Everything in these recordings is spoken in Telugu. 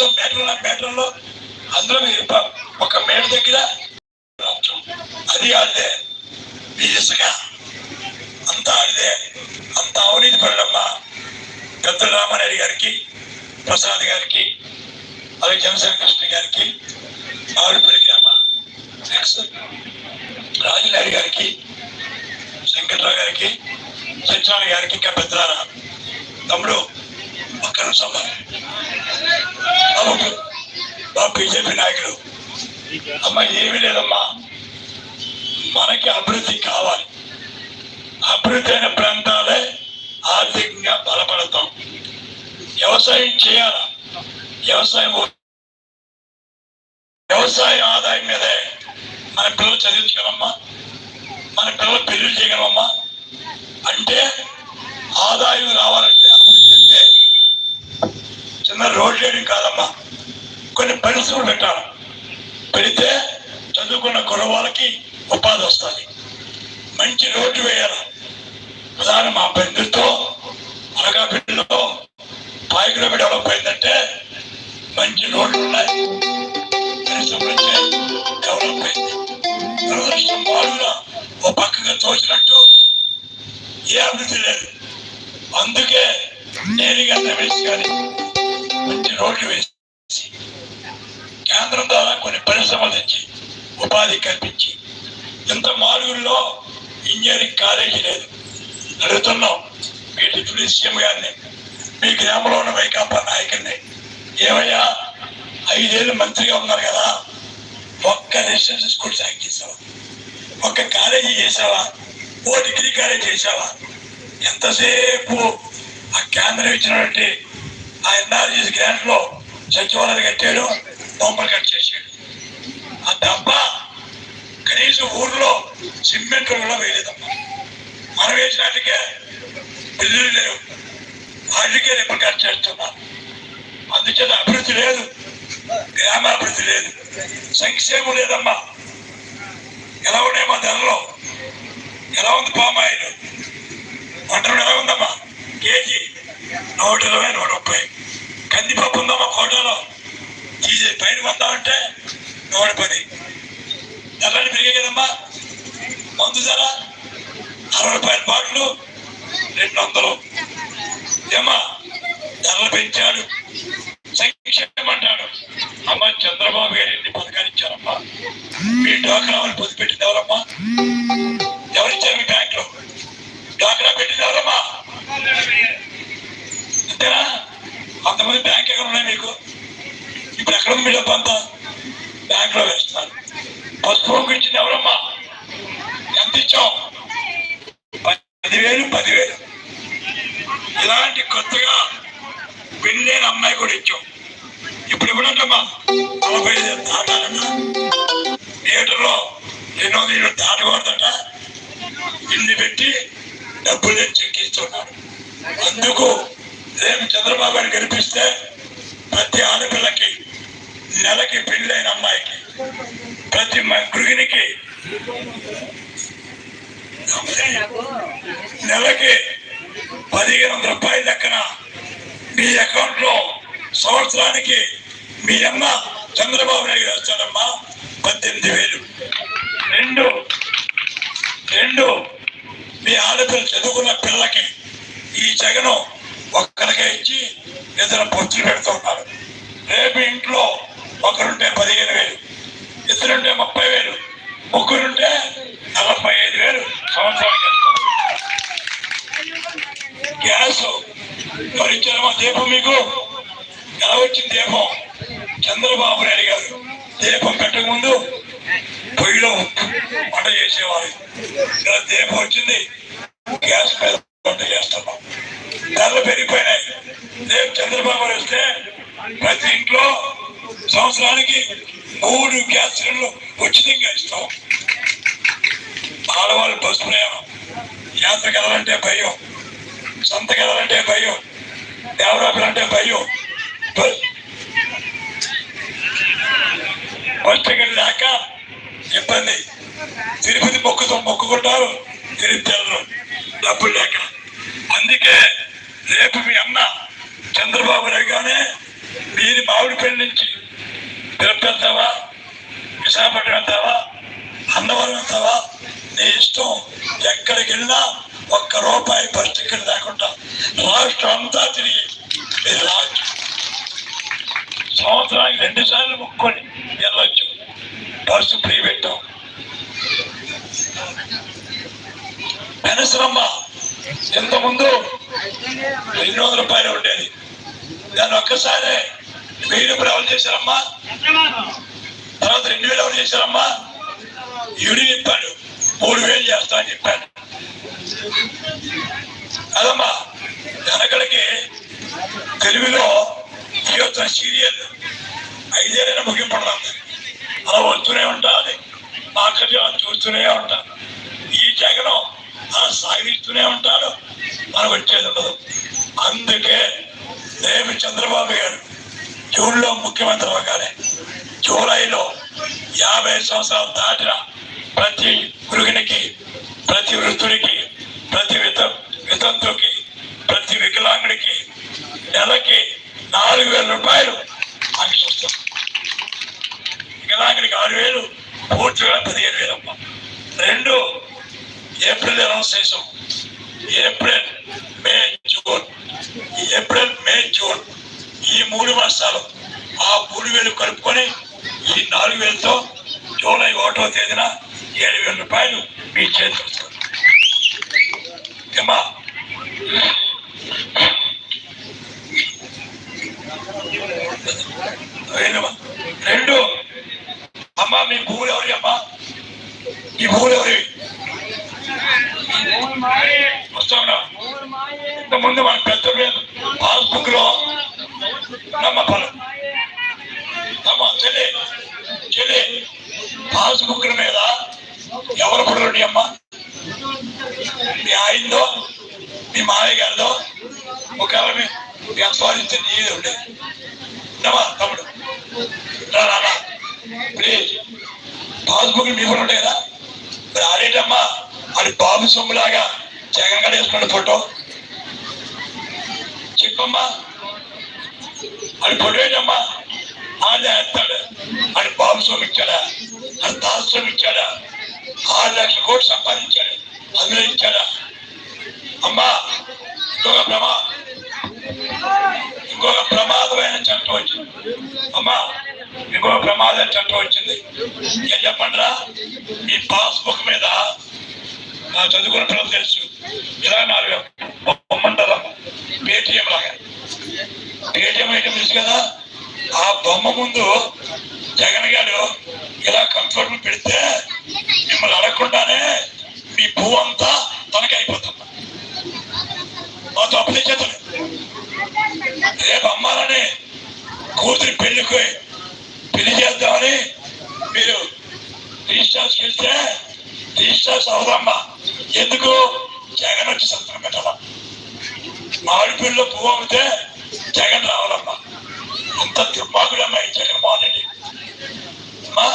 ఎంతో మీటర్ల మీటర్లో అందులో మీరు ఒక మేడ దగ్గర అది ఆడిదే బీజస్గా అంత అంతా ఆడిదే అంత అవినీతి పడమ్మా పెద్ద రామారెడ్డి గారికి ప్రసాద్ గారికి అలాగే జనసేన కృష్ణ గారికి ఆరుపల్లి గ్రామ రాజుగారి గారికి శంకర్రావు గారికి సత్యనారాయణ గారికి ఇంకా పెద్దరారా తమ్ముడు ఒక్క నిమిషం బాబు బీజేపీ నాయకుడు. అమ్మ ఏమీ లేదమ్మా. మనకి అభివృద్ధి కావాలి. అభివృద్ధి అయిన ప్రాంతాలే ఆర్థికంగా బలపడతాం. వ్యవసాయం చేయాలా? వ్యవసాయం వ్యవసాయ ఆదాయం మీదే. మన పిల్లలు చదివించగలమ్మా మన పిల్లలు పెళ్ళి చేయగలమ్మా అంటే ఆదాయం రావాలంటే అభివృద్ధి అంటే చిన్న రోడ్ వేయడం కాదమ్మా కొన్ని పరిశ్రమలు పెట్టాలి. పెడితే చదువుకున్న కుర్రవాళ్ళకి ఉపాధి వస్తుంది. మంచి రోడ్డు వేయాలి. ఉదాహరణ మా బంధుతో అనకాపల్లిలో పాయకులో డెవలప్ అయిందంటే మంచి రోడ్లు ఉన్నాయి. డెవలప్ అయింది. దురదృష్టం ఓ పక్కగా తోచినట్టు ఏ అభివృద్ధి లేదు. అందుకే నేరుగా రమేష్ గారి మంచి రోడ్లు వేసి కేంద్రం ద్వారా కొన్ని పరిశ్రమలు తెచ్చి ఉపాధి కల్పించి. ఇంత మాలుగుల్లో ఇంజనీరింగ్ కాలేజీ లేదు. అడుగుతున్నాం. మీ డిప్యూటీ సీఎం గారిని. మీ గ్రామంలో ఉన్న వైకాపా నాయకుడిని. ఏమయ్యా ఐదేళ్ళు మంత్రిగా ఉన్నారు కదా. ఒక్క రెసిడెన్షియల్ స్కూల్ సాయం చేసావా? ఒక్క కాలేజీ చేసావా? ఓ డిగ్రీ కాలేజీ చేసావా? ఎంతసేపు ఆ కేంద్రం ఇచ్చినటువంటి ఆ ఎన్ఆర్జీస్ గ్రాంట్లో సచివాలయం కట్టాడు. బొమ్మలు కట్ చేసాడు ఆ దెబ్బ కనీసం ఊర్లో సిమెంట్ కూడా వేయలేదమ్మా. మనం వేసినట్టుకే బిల్లులు లేవు. వాటికే రేపు కట్ చేస్తున్నారు అందుచేత అభివృద్ధి లేదు. గ్రామాభివృద్ధి లేదు. సంక్షేమం లేదమ్మా. ఎలా ఉన్నాయమ్మా మా ధరలో? ఎలా ఉంది పామాయిలు? వంటలు ఎలా ఉందమ్మా? కేజీ నూట ఇరవై నూట రెండు వందల దాటకూడదట. ఇన్ని పెట్టి డబ్బులు చెక్కిస్తున్నారు అందుకు రేపు చంద్రబాబు గారు కనిపిస్తే ప్రతి ఆడపిల్లకి నెలకి పెళ్ళైన అమ్మాయికి ప్రతి గృహిణికి నెలకి పదిహేను వందల రూపాయల లెక్కన మీ అకౌంట్లో సంవత్సరానికి మీ అమ్మ చంద్రబాబు నాయుడు గారు వేస్తాడమ్మా. పద్దెనిమిది వేలు. రెండు. రెండు. మీ ఆడపిల్ల చదువుకున్న పిల్లకి ఈ జగను ఒక్కరికే ఇచ్చి ఇద్దరు పొచ్చులు పెడుతూ ఉన్నారు. రేపు ఇంట్లో ఒకరుంటే పదిహేను వేలు ఇద్దరుంటే ముప్పై వేలు ముగ్గురుంటే నలభై ఐదు వేలు సంవత్సరానికి గ్యాస్ ఎవరిచ్చారమ్మా దీపం మీకు? ఎలా వచ్చింది దీపం? చంద్రబాబు నాయుడు గారు దీపం పెట్టక ముందు పొయ్యిలో వంట చేసేవారు. ఇలా దీపం వచ్చింది గ్యాస్ మీద వంట చేస్తున్నాం. ధరలు పెరిగిపోయినాయి. రేపు చంద్రబాబు వస్తే ప్రతి ఇంట్లో సంవత్సరానికి మూడు గ్యాస్ సిలిండర్లు ఉచితంగా ఇస్తాం. ఆడవాళ్ళు బస్సు ప్రయాణం. యాత్ర వెళ్ళాలంటే భయం. సంతకి వెళ్ళాలంటే భయం. దేవరాపులు భయం. బస్ టికెట్ లేక ఇబ్బంది. తిరుపతి మొక్కుతో మొక్కుకుంటారు తిరుపతి డబ్బులు లేక. అందుకే రేపు మీ అన్న చంద్రబాబు రాగానే గానే మీరు మామిడిపల్లి నుంచి తిరుపతి వెళ్తావా విశాఖపట్నం వెళ్తావా? అన్నవరం వెళ్తావా? నీ ఇష్టం ఎక్కడికి వెళ్ళినా ఒక్క రూపాయి బస్ టికెట్ లేకుండా రాష్ట్రం అంతా తిరిగి మీరు రావచ్చు సంవత్సరానికి రెండు సార్లు ముక్కొని వెళ్ళొచ్చు. బస్సు ఫ్రీ పెట్టాం. పెనసరమ్మ ఇంతకుముందు రెండు వందల రూపాయలు ఉండేది. దాన్ని ఒక్కసారి వెయ్యి రూపాయలు ఎవరు చేశారమ్మా? తర్వాత రెండు వేలు ఎవరు చేశారమ్మా? ఇడి చెప్పాడు మూడు వేలు చేస్తా అని చెప్పాడు. అదమ్మా వెనకడికి తెలుగులో ఈ సీరియల్ ఐదేళ్ళైనా ముగింపడదాం అలా వస్తూనే ఉంటుంది ఆఖరి అలా చూస్తూనే ఉంటాను ఈ జగనం అలా సాగిస్తూనే ఉంటాడు. మనం వచ్చేది ఉండదు. అందుకే రేపు చంద్రబాబు గారు జూన్లో ముఖ్యమంత్రి అవ్వగానే జూలైలో యాభై సంవత్సరాలు దాటిన ప్రతి మృగునికి ప్రతి వృద్ధుడికి ప్రతి విత వితంతుకి ప్రతి వికలాంగుడికి నెలకి నాలుగు వేల రూపాయలు ఆంక్ష వస్తుంది వికలాంగుడికి ఆరు వేలు పూర్తిగా పదిహేను వేలమ్మ రెండు ఏప్రిల్ అనౌన్స్ చేసాం April May June. April May June. ఈ మూడు మాసాలు ఆ మూడు వేలు కలుపుకొని ఈ నాలుగు వేలతో జూలై ఒకటో తేదీన ఏడు వేల రూపాయలు మీ చేతికి వస్తుంది. ఏమా వేయమ్మా. రెండు అమ్మా మీ భూములు ఎవరి అమ్మా ఈ భూములు ఎవరి వస్తున్నా ఇంతకుముందు మన పెద్ద పేరు పాస్బుక్లో నమ్మకాలు అమ్మ చెల్లి చెల్లి పాస్బుక్ మీద ఎవరు పడరండి అమ్మా మీ ఆయనదో మీ మామయ్య గారిదో ఒకవేళ మీ మీ నీది ఉండేది నమ్మా తమ్ముడు. రా, రా, ప్లీజ్. పాస్బుక్ మీ కూడా ఉంటాయి కదా మరి ఆడేటమ్మా అది బాబు సొమ్ములాగా జగన్ గడ వేసుకున్న ఫోటో. చెప్పమ్మా. అది ఫోటో ఏంటమ్మా? ఆడే వేస్తాడు అది బాబు సొమ్ము ఇచ్చాడా? అది దాసు ఇచ్చాడా? ఆరు లక్షల కోట్లు సంపాదించాడు. అందులో అమ్మా ఇంకొక ప్రమా ఇంకొక ప్రమాదమైన చట్టం వచ్చింది. అమ్మా ఇంకొక ప్రమాదమైన చట్టం వచ్చింది. ఏం చెప్పండిరా? ఈ పాస్బుక్ మీద చదువుకున్న పిల్లలు తెలుసు. ఇలా నాలుగు బొమ్మంటారమ్మా పేటిఎం లాగా. పేటిఎం ఐటమ్ తెలుసు కదా ఆ బొమ్మ ముందు జగన్ గారు ఇలా కంఫర్ట్ పెడితే మిమ్మల్ని అడగకుండా నువ్వంతా భూ అంతా తనకి అయిపోతుంది. మా తప్పు చేతులు. రేపు అమ్మాలని కూతురి పెళ్ళికి పెళ్ళి చేద్దామని మీరు రిజిస్టర్స్కి వెళ్తే రిజిస్టార్స్ అవదమ్మా. ఎందుకు? జగన్ వచ్చి సంతకం పెట్టాలా? మామిడిపల్లిలో పువ్వు అమ్మితే జగన్ రావాలమ్మా అంత దుర్మార్గుడమ్మా ఈ జగన్మోహన్ రెడ్డి అమ్మా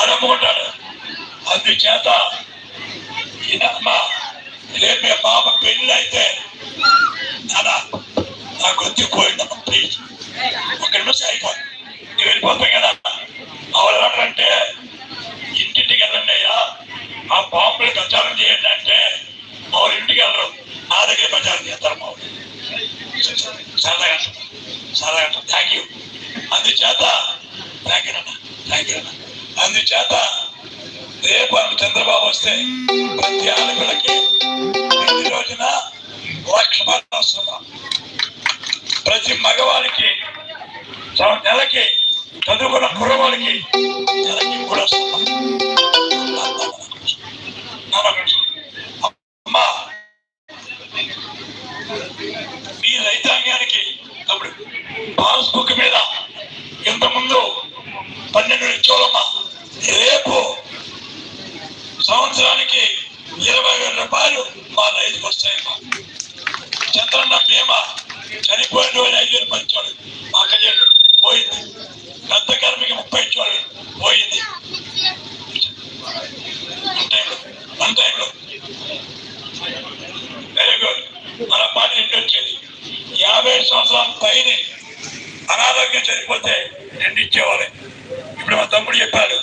ఆడమ్ముకుంటాడు చేత ఈయనమ్మా రేపు మీ పాప పెళ్ళి అయితే నాన్న నా గొంతు పోయిందమ్మా ప్లీజ్ ఒక నిమిషం అయిపోయి. నువ్వు వెళ్ళిపోతావు కదా. ఆవిడ ఏమంటారంటే ఇంటింటికి వెళ్ళండి ఆ బాంబులు ప్రచారం చేయండి అంటే మా ఇంటికి వెళ్ళరు. నా దగ్గర ప్రచారం చేస్తారు మా ఊరు సరదాగా సరదాగా థ్యాంక్ యూ అందుచేత థ్యాంక్ యూ అన్న థ్యాంక్ యూ అన్న అందుచేత రేపు చంద్రబాబు వస్తే ప్రతి ఆడపిల్లకి ప్రతి రోజున లక్ష వస్తున్నాం. ప్రతి మగవాడికి నెలకి చదువుకున్న కుర్రవాడికి నెలకి కూడా వస్తున్నాం. అమ్మా మీ రైతాంగానికి తమ్ముడు పాస్బుక్ మీద ఇంతకుముందు పన్నెండు ఇచ్చోలమ్మా రేపు సంవత్సరానికి ఇరవై వేల రూపాయలు మా రైతుకు వస్తాయమ్మా చంద్రన్న బీమా చనిపోయిన రోజు ఐదు వేలు పంచాడు. మా అక్కజేళ్ళు పోయింది. పెద్ద కర్మికి ముప్పై ఇచ్చాడు పోయింది. వన్ టైంలో వెరీ గుడ్ మన పాట ఇంటి వచ్చేది? యాభై సంవత్సరాల పైన అనారోగ్యం చనిపోతే రెండు ఇచ్చేవాళ్ళు ఇప్పుడు మా తమ్ముడు చెప్పాడు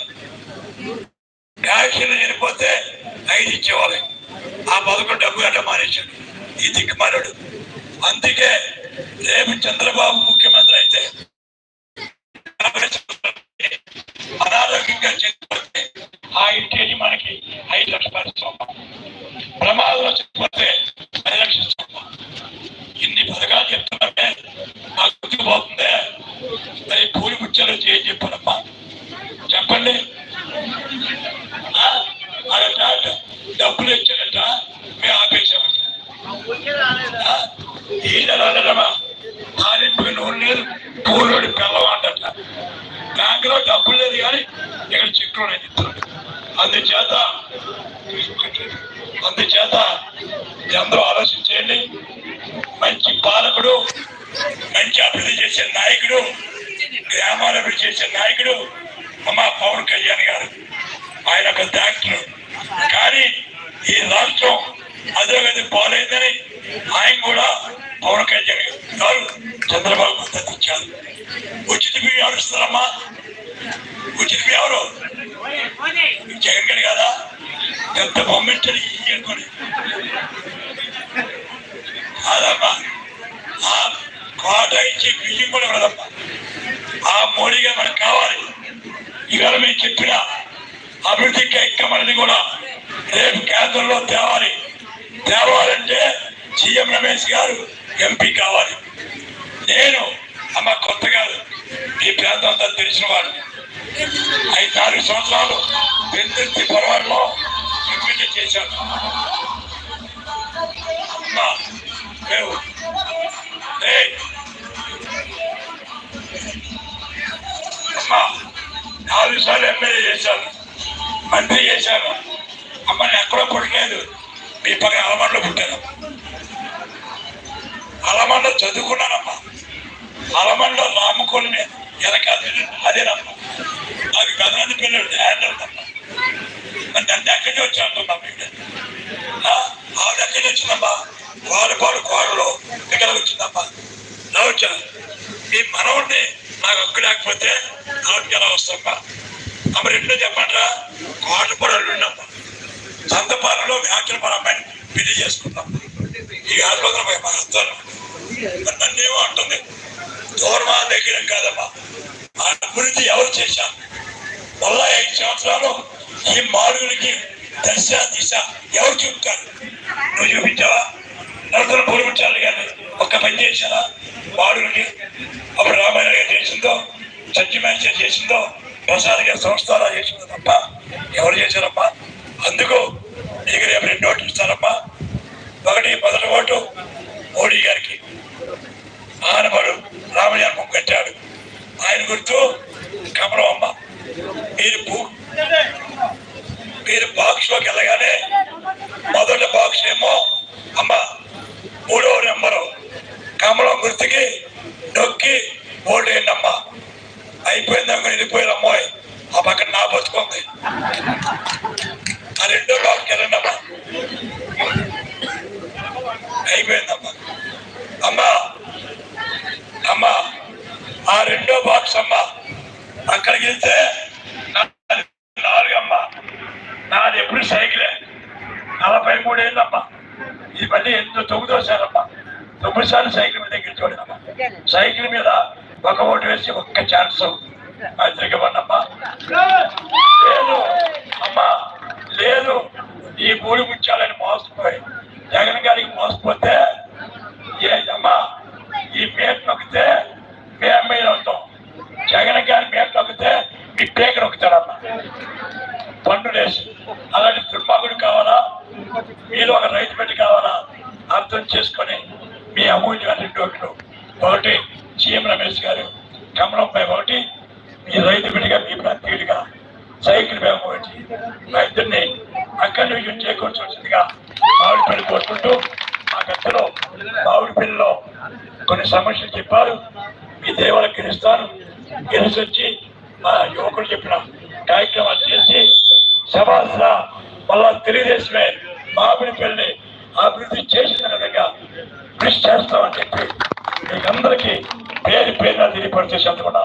యాక్షన్ చనిపోతే ఐదు ఇచ్చేవాళ్ళు. ఆ పదకొండు డబ్బు గట్ట మానేశాడు. ఈ దిక్కుమారాడు అందుకే రేపు చంద్రబాబు ముఖ్యమంత్రి అయితే అనారోగ్యంగా చనిపోతే ఆ ఇంటిని మనకి ఐదు లక్షల పరిశ్రమ ప్రమాదంలో చనిపోతే పది లక్షల సొమ్ము ఇన్ని పథకాలు చెప్తున్నామే నాకు గుర్తుకుపోతుందే మరి పూలి ముచ్చాలో చేయ చెప్పానమ్మా చెప్పండి ఆ? అడట డబ్బులు ఇచ్చాడట మేము ఆపేశామట ఆ? ఈ నెలమ్మా తాలింపు నూనె లేదు పూలోడి పిల్లవాడట బ్యాంకులో డబ్బులు లేదు కానీ ఇక్కడ చెక్కులు నేను ఇస్తున్నాడు అందుచేత మీ అందరూ ఆలోచించేయండి. మంచి పాలకుడు మంచి అభివృద్ధి చేసే నాయకుడు గ్రామాల అభివృద్ధి చేసే నాయకుడు అమ్మ పవన్ కళ్యాణ్ గారు. ఆయన ఒక డాక్టర్. కానీ ఈ రాష్ట్రం అధోగతి పాలైందని ఆయన కూడా పవన్ కళ్యాణ్ గారు చంద్రబాబు మద్దతు ఇచ్చారు ఉచిత బియ్యం ఎవరు ఇస్తారమ్మా? ఉచిత బియ్యం ఎవరు? జగన్ గారు కదా? ఎంత మొమెంటరీ అనుకోని కాదమ్మా ఆ కోట ఇచ్చి బియ్యం కూడా కదమ్మా ఆ మోడీగా మనకు కావాలి. ఇవాళ మేము చెప్పిన అభివృద్ధికి ఎక్కమని కూడా రేపు కేంద్రంలో తేవాలి. తేవాలంటే సీఎం రమేష్ గారు ఎంపీ కావాలి. నేను అమ్మ కొత్త కాదు ఈ ప్రాంతం అంతా తెలిసిన వాడు ఐదు నాలుగు సంవత్సరాలు పెద్ద పొరవాడలో ఎమ్మెల్యే చేశాను అమ్మా నాలుగు సార్లు ఎమ్మెల్యే చేశాను. మంత్రి చేశాను. అమ్మని ఎక్కడో పుట్టలేదు మీ పక్కన అలమండలో పుట్టాను. అలమండ చదువుకున్నానమ్మా. అలమండలో రామకోని వెనక అదే- అదేనమ్మా. నాకు గదనంది పిల్లలు అంటే అక్కడికి వచ్చాను నన్ను ఎక్కడి వచ్చి అంటున్నా మీకు ఆ, ఆవిడ ఎక్కడి వచ్చిందమ్మా పాలు పాలు కోడలో ఇక్కడ వచ్చిందమ్మా నా వచ్చాను మీ మనవుడిని నాకు హక్కు లేకపోతే ఆవిడకి ఎలా వస్తామ్మా అమ్మ రెండో చెప్పండిరా. కోటపురాలు ఉండమ్మా సంతపాలలో మన అమ్మాయిని పెళ్ళి చేసుకున్నాం ఈ ఆత్మహత్య మా హస్తాను నన్నేమో అంటుంది? దూరమా దగ్గర కాదమ్మా. ఆ అభివృద్ధి ఎవరు చేశారు? మళ్ళా ఐదు సంవత్సరాలు ఈ మాడుగులకి దశ దిశ ఎవరు చూపుతారు? నువ్వు చూపించావా? నలుగురు పూర్వించాలి కానీ ఒక్క పని చేశారా? మాడుగులకి అప్పుడు రామాయణ గారు చేసిందో? సత్యమేశ్వర చేసిందో ప్రసాద్ గారి చేసిందో తప్ప ఎవరు చేశారమ్మా? అందుకు నీకు రేపు రెండు ఓట్లు ఇస్తారమ్మా? ఒకటి మొదటి ఓటు మోడీ గారికి. ఆనవాడు రామజన్మం కట్టాడు. ఆయన గుర్తు కమలం అమ్మ. మీరు భూ- మీరు బాక్స్లోకి వెళ్ళగానే మొదటి బాక్స్ ఏమో అమ్మ మూడో నెంబరు. కమలం గుర్తుకి నొక్కి ఓటేయండి అమ్మ. అయిపోయిందాక వెళ్ళిపోయారు అమ్మాయి? ఆ పక్కన నా బతుకుంది ఆ రెండో బాక్స్ వెళ్ళండి అమ్మా అయిపోయిందమ్మా. అమ్మా అమ్మా ఆ రెండో బాక్స్ అమ్మా అక్కడికి వెళ్తే నాలుగమ్మా. నాలుగు అమ్మా నాది ఎప్పుడు సైకిలే. నలభై మూడేళ్ళమ్మా. ఇది మళ్ళీ ఎంతో తొమ్మిదో సారమ్మా. తొమ్మిది సార్లు సైకిల్ మీద గెలిచోడమ్మా సైకిల్ మీద ఒక ఓటు వేసి ఒక్క ఛాన్స్ తిరగమన్నమ్మా లేదు. అమ్మా లేదు. ఈ మూడు ముత్యాలని మోసపోయి జగన్ గారికి మోసపోతే ఏ అమ్మా ఈ మేట నొక్కితే మీ అమ్మాయి అవుతాం జగన్ గారి మేట నొక్కితే మీ పేక నొక్కుతారమ్మా పన్ను వేసి అలాంటి దుర్మార్గుడు కావాలా మీరు ఒక రైతు పెట్టి కావాలా అర్థం చేసుకొని మీ అమూల్యమైన రెండు ఓట్లు ఒకటి సీఎం రమేష్ గారు కమలంపై ఒకటి మీ రైతు బిడ్డగా మీ ప్రాంతీయుడిగా సైకిల్ పై ఒకటి మా ఇద్దరిని అక్కడి నుంచి చేకూర్చవలసిందిగా మామిడి పెళ్ళి కోరుకుంటూ మా గద్దలో మామిడి పెళ్ళిలో కొన్ని సమస్యలు చెప్పారు. మీ దేవాలకు గెలుస్తాను గెలిచి వచ్చి మా యువకులు చెప్పిన కార్యక్రమాలు చేసి సమాజ మళ్ళా తెలుగుదేశమే మామిడి పెళ్ళి అభివృద్ధి చేసిన విధంగా కృషి చేస్తామని చెప్పి మీకు అందరికీ పేరు పేరున తెలియపరిచే చెందుకున్నాను